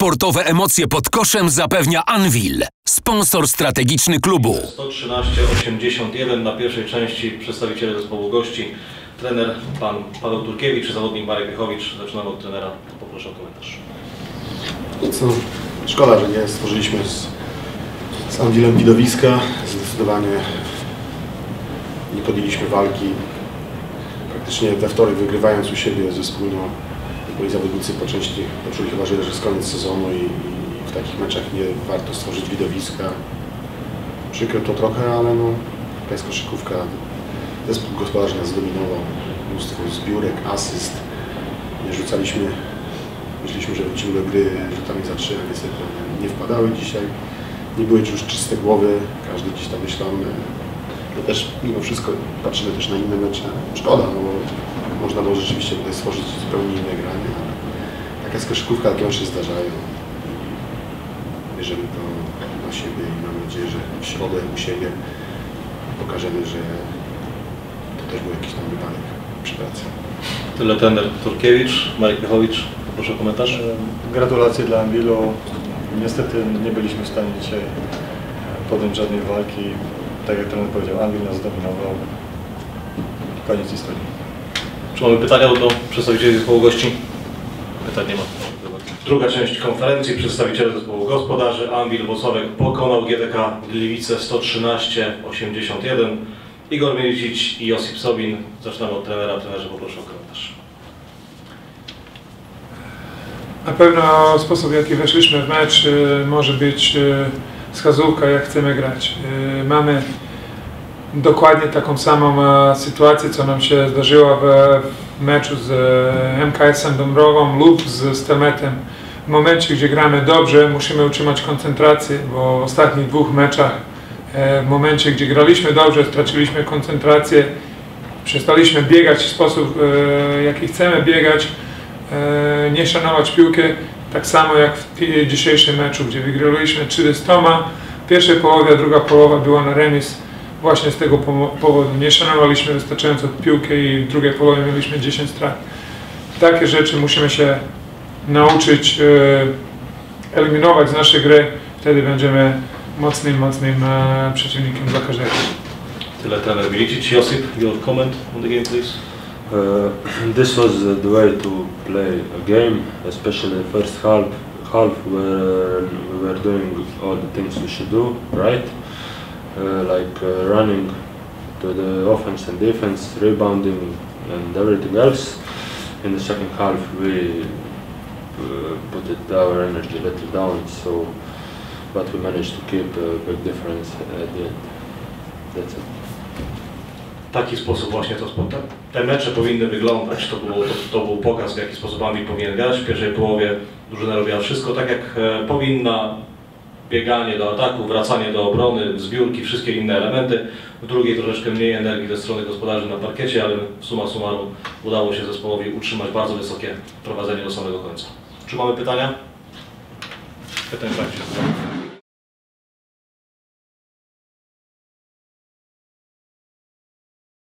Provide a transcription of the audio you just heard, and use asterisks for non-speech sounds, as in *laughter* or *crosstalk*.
Sportowe emocje pod koszem zapewnia Anvil, sponsor strategiczny klubu. 113-81 na pierwszej części przedstawiciele zespołu gości. Trener pan Paweł Turkiewicz, zawodnik Marek Wiechowicz. Zaczynamy od trenera. Poproszę o komentarz. Co, szkoda, że nie stworzyliśmy z, z Anwilem widowiska. Zdecydowanie nie podjęliśmy walki. Praktycznie te wtory wygrywając u siebie zespół, no, moi zawodnicy po części poczuli chyba, że jest koniec sezonu i, i w takich meczach nie warto stworzyć widowiska. Przykro to trochę, ale no, taka jest koszykówka. Zespół gospodarczy nas zdominował. Mnóstwo zbiórek, asyst. Nie rzucaliśmy Myśleliśmy, że wrócimy do gry rzutami za trzy, a niestety nie wpadały dzisiaj. Nie były już czyste głowy, każdy gdzieś tam myślał. My też mimo wszystko patrzymy też na inne mecze. Szkoda, no bo można było rzeczywiście tutaj stworzyć zupełnie inne granie, ale taka jest koszykówka, takie się zdarzają. I Bierzemy to na siebie i mam nadzieję, że w środę u siebie pokażemy, że to też był jakiś tam wypadek przy pracy. Tyle trener Turkiewicz, Marek Wiechowicz. Poproszę o komentarz. Gratulacje dla Anwilu. Niestety nie byliśmy w stanie dzisiaj podjąć żadnej walki. Tak jak trener powiedział, Anwil nas zdominował. Koniec historii. Czy mamy pytania do przedstawicieli zespołu gości? Pytań nie ma. Druga część konferencji. Przedstawiciele zespołu gospodarzy. Anwil Włocławek pokonał GDK Gliwice 113-81. Igor Mielicic i Josip Sobin. Zaczynamy od trenera. Trenerze poproszę o komentarz. Na pewno sposób, w jaki weszliśmy w mecz, y, może być y, wskazówka, jak chcemy grać. Y, Mamy dokładnie taką samą e, sytuację, co nam się zdarzyło w meczu z e, MKS-em Dąbrową lub z Stemetem. W momencie, gdzie gramy dobrze, musimy utrzymać koncentrację, bo w ostatnich dwóch meczach, e, w momencie, gdzie graliśmy dobrze, straciliśmy koncentrację, przestaliśmy biegać w sposób, jaki chcemy biegać, nie szanować piłkę, tak samo jak w dzisiejszym meczu, gdzie wygraliśmy 400. W pierwszej połowie, a druga połowa była na remis właśnie z tego powodu. Nie szanowaliśmy wystarczająco piłkę i w drugiej połowie mieliśmy 10 strat. Takie rzeczy musimy się nauczyć e, eliminować z naszej gry, wtedy będziemy mocnym, mocnym e, przeciwnikiem dla każdego. Tyle Mielicic. Josip, your comment on the game, please. Uh, *clears throat* this was the way to play a game, especially the first half, half where we were doing all the things we should do, right? Uh, like uh, running to the offense and defense, rebounding, and everything else. In the second half, we uh, put it our energy a little down, so but we managed to keep a big difference at the end. That's it. W taki sposób właśnie to te mecze powinny wyglądać. To, było, to, to był pokaz, w jaki sposób Anwil powinien grać. W pierwszej połowie drużyna robiła wszystko tak, jak e, powinna. Bieganie do ataku, wracanie do obrony, zbiórki, wszystkie inne elementy. W drugiej troszeczkę mniej energii ze strony gospodarzy na parkiecie, ale suma summarum udało się zespołowi utrzymać bardzo wysokie prowadzenie do samego końca. Czy mamy pytania? Pytań tak się